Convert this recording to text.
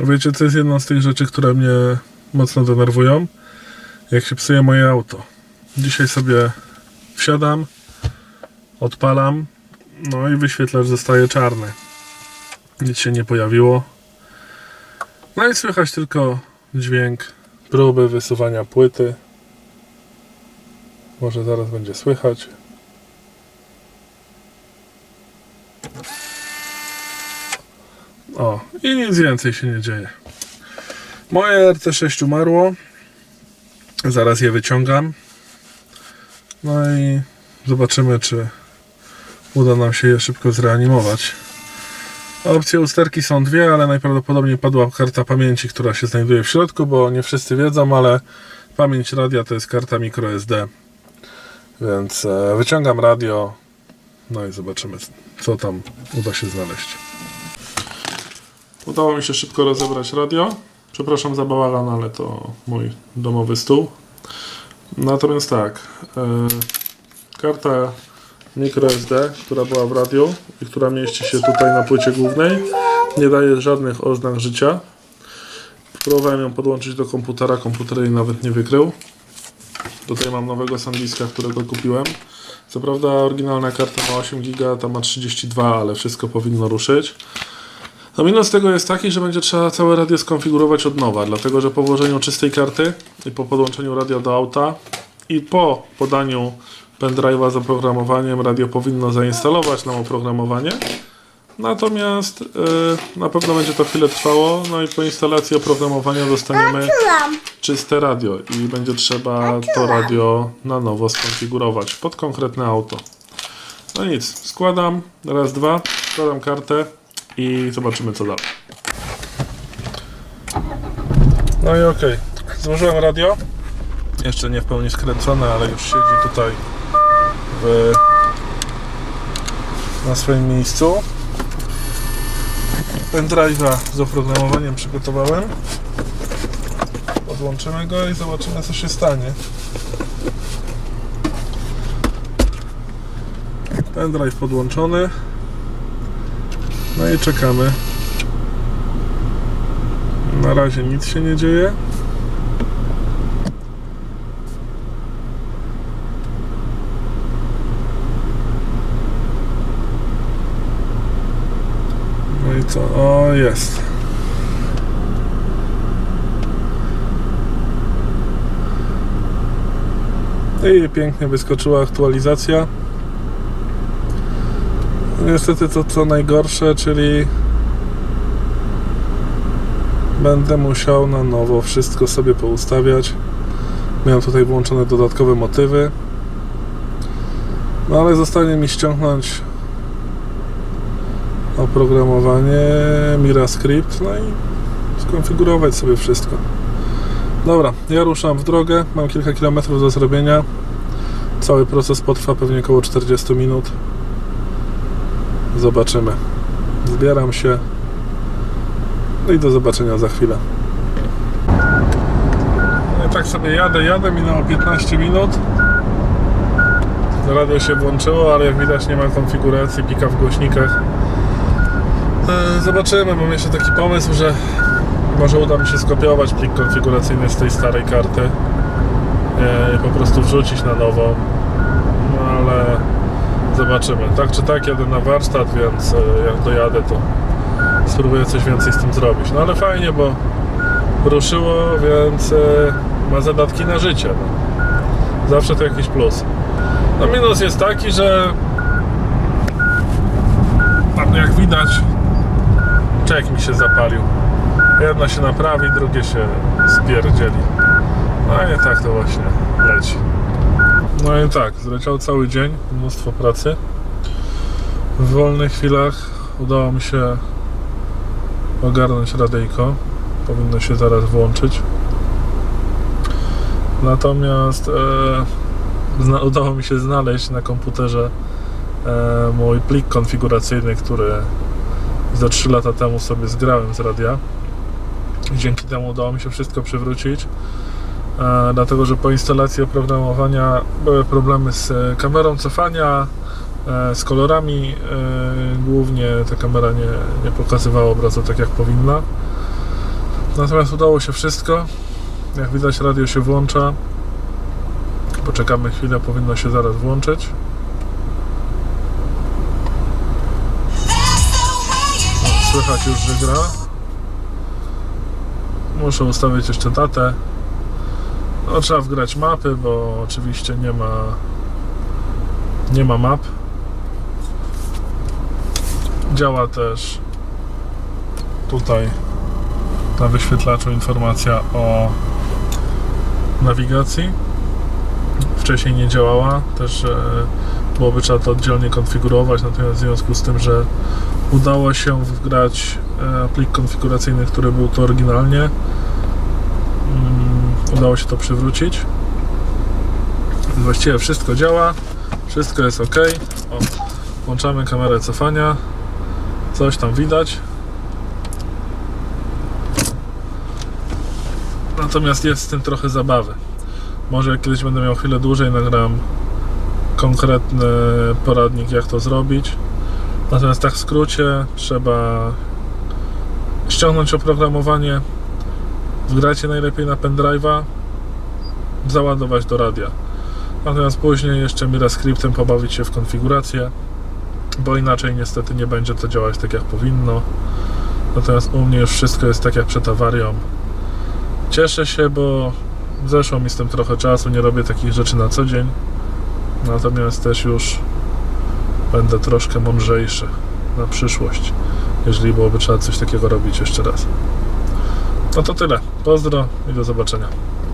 Wiecie, co jest jedną z tych rzeczy, które mnie mocno denerwują? Jak się psuje moje auto. Dzisiaj sobie wsiadam, odpalam, no i wyświetlacz zostaje czarny. Nic się nie pojawiło. No i słychać tylko dźwięk próby wysuwania płyty. Może zaraz będzie słychać. O, i nic więcej się nie dzieje. Moje RT6 umarło. Zaraz je wyciągam. No i zobaczymy, czy uda nam się je szybko zreanimować. Opcje usterki są dwie, ale najprawdopodobniej padła karta pamięci, która się znajduje w środku, bo nie wszyscy wiedzą, ale pamięć radia to jest karta microSD. Więc e, wyciągam radio, no i zobaczymy, co tam uda się znaleźć. Udało mi się szybko rozebrać radio. Przepraszam za bałagan, ale to mój domowy stół. Natomiast tak, e, karta microSD, która była w radiu i która mieści się tutaj na płycie głównej, nie daje żadnych oznak życia. Próbowałem ją podłączyć do komputera, komputer jej nawet nie wykrył. Tutaj mam nowego SanDiska, którego kupiłem. Co prawda oryginalna karta ma 8 GB, ta ma 32, ale wszystko powinno ruszyć. No minus tego jest taki, że będzie trzeba całe radio skonfigurować od nowa, dlatego że po włożeniu czystej karty i po podłączeniu radia do auta i po podaniu pendrive'a z oprogramowaniem radio powinno zainstalować nam oprogramowanie. Natomiast yy, na pewno będzie to chwilę trwało, no i po instalacji oprogramowania dostaniemy czyste radio i będzie trzeba to radio na nowo skonfigurować pod konkretne auto. No nic, składam, raz, dwa, składam kartę i zobaczymy co dalej. No i okej, złożyłem radio, jeszcze nie w pełni skręcone, ale już siedzi tutaj w, na swoim miejscu. Pendrive'a z oprogramowaniem przygotowałem. Podłączymy go i zobaczymy co się stanie. Pendrive podłączony. No i czekamy. Na razie nic się nie dzieje. No i co? O, jest. I pięknie wyskoczyła aktualizacja. Niestety to co najgorsze, czyli będę musiał na nowo wszystko sobie poustawiać. Miałem tutaj włączone dodatkowe motywy. No ale zostanie mi ściągnąć oprogramowanie MiraScript, no i skonfigurować sobie wszystko. Dobra, ja ruszam w drogę, mam kilka kilometrów do zrobienia. Cały proces potrwa pewnie około 40 minut. Zobaczymy. Zbieram się. No i do zobaczenia za chwilę. No i tak sobie jadę, jadę, minęło 15 minut. Radio się włączyło, ale jak widać nie ma konfiguracji, pika w głośnikach. E, Zobaczymy, mam jeszcze taki pomysł, że może uda mi się skopiować plik konfiguracyjny z tej starej karty e, i po prostu wrzucić na nową. No ale zobaczymy. Tak czy tak jadę na warsztat, więc e, jak dojadę to spróbuję coś więcej z tym zrobić. No ale fajnie, bo ruszyło, więc e, ma zadatki na życie. No. Zawsze to jakiś plus. No minus jest taki, że jak widać czek mi się zapalił. Jedno się naprawi, drugie się spierdzieli. No i tak to właśnie leci. No i tak, zleciał cały dzień, mnóstwo pracy. W wolnych chwilach udało mi się ogarnąć radyjko. Powinno się zaraz włączyć. Natomiast e, udało mi się znaleźć na komputerze e, mój plik konfiguracyjny, który za 3 lata temu sobie zgrałem z radia. Dzięki temu udało mi się wszystko przywrócić. Dlatego, że po instalacji oprogramowania były problemy z e, kamerą cofania, e, z kolorami. E, głównie ta kamera nie, nie pokazywała obrazu tak jak powinna. Natomiast udało się wszystko. Jak widać radio się włącza. Poczekamy chwilę, powinno się zaraz włączyć. Słychać już, że gra. Muszę ustawić jeszcze datę. No, trzeba wgrać mapy, bo oczywiście nie ma nie ma map. Działa też tutaj na wyświetlaczu informacja o nawigacji. Wcześniej nie działała, też e, byłoby trzeba to oddzielnie konfigurować, natomiast w związku z tym, że udało się wgrać e, plik konfiguracyjny, który był tu oryginalnie, udało się to przywrócić. Właściwie wszystko działa, wszystko jest ok. O, włączamy kamerę cofania, coś tam widać. Natomiast jest z tym trochę zabawy. Może kiedyś będę miał chwilę dłużej, nagram konkretny poradnik, jak to zrobić. Natomiast tak w skrócie, trzeba ściągnąć oprogramowanie, wgrać je najlepiej na pendrive'a, załadować do radia. Natomiast później jeszcze Mirascriptem pobawić się w konfigurację, bo inaczej niestety nie będzie to działać tak jak powinno. Natomiast u mnie już wszystko jest tak jak przed awarią. Cieszę się, bo zeszło mi z tym trochę czasu, nie robię takich rzeczy na co dzień. Natomiast też już będę troszkę mądrzejszy na przyszłość, jeżeli byłoby trzeba coś takiego robić jeszcze raz. No to tyle. Pozdro i do zobaczenia.